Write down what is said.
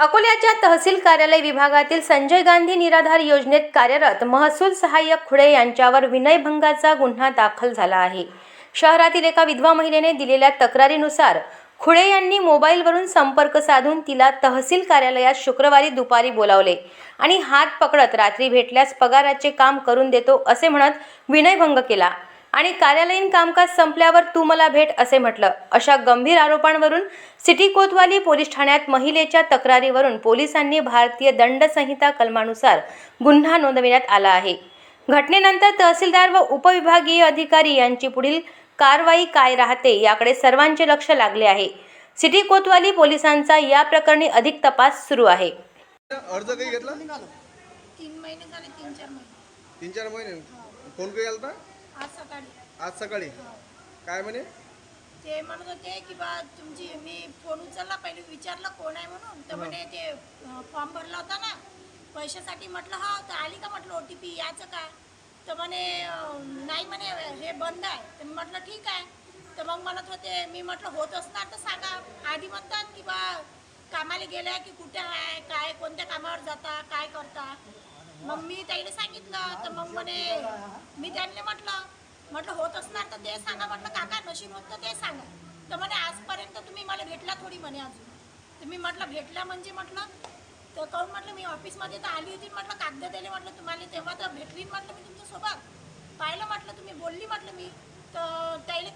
अकोल्याच्या तहसील कार्यालय विभागातील संजय गांधी निराधार योजनेत कार्यरत महसूल सहाय्यक खुडे यांच्यावर विनयभंगाचा गुन्हा दाखल झाला आहे. शहरातील एका विधवा महिलेने दिलेल्या तक्रारीनुसार खुडे यांनी मोबाईलवरून संपर्क साधून तिला तहसील कार्यालयात शुक्रवारी दुपारी बोलावले आणि हात पकडत रात्री भेटल्यास पगाराचे काम करून देतो असे म्हणत विनयभंग केला. आणि कार्यालयीन कामकाज संपल्यावर तू मला भेट असे म्हटलं. अशा गंभीर आरोपांवरून सिटी कोतवाली पोलीस ठाण्यात महिलेच्या तक्रारीवरून पोलिसांनी भारतीय दंड संहिता कलमानुसार गुन्हा नोंदविण्यात आला आहे. घटनेनंतर तहसीलदार व उपविभागीय अधिकारी यांची पुढील कारवाई काय राहते याकडे सर्वांचे लक्ष लागले आहे. सिटी कोतवाली पोलिसांचा या प्रकरणी अधिक तपास सुरू आहे. अर्ज काही घेतला? तीन महिने झाले तीन चार महिने. तीन चार महिने. फोन काही आलता आज सकाळी. आज सकाळी? काय म्हणे? ते म्हणत होते की बा तुमची मी फोन उचलला पहिले विचारलं कोण आहे म्हणून. तर म्हणे ते फॉर्म भरला होता ना पैशासाठी म्हटलं हा तर आली का? म्हटलं ओ टी पी याचं का? तर म्हणे अं, नाही म्हणे हे बंद आहे. तर मी म्हटलं ठीक आहे. तर मग म्हणत होते मी म्हटलं होत असणार तर सांगा. आधी म्हणतात की बा कामाला गेल्या की कुठे आहे? काय कोणत्या कामावर जाता? काय करता? मग मी त्याने सांगितलं. तर मग म्हणे मी त्यांना म्हटलं म्हटलं होत असणार तर ते सांगा. म्हटलं काका नशीब होत तर ते सांगा. तर म्हणे आजपर्यंत तुम्ही मला भेटला थोडी म्हणे अजून. तर मी म्हटलं भेटला म्हणजे म्हटलं तर काहून म्हटलं मी ऑफिसमध्ये तर आली होती. म्हटलं कागद दिले म्हटलं तुम्हाला तेव्हा तर भेटली म्हटलं मी तुमच्यासोबत. पाहिलं म्हटलं तुम्ही बोलली म्हटलं मी. तर त्याला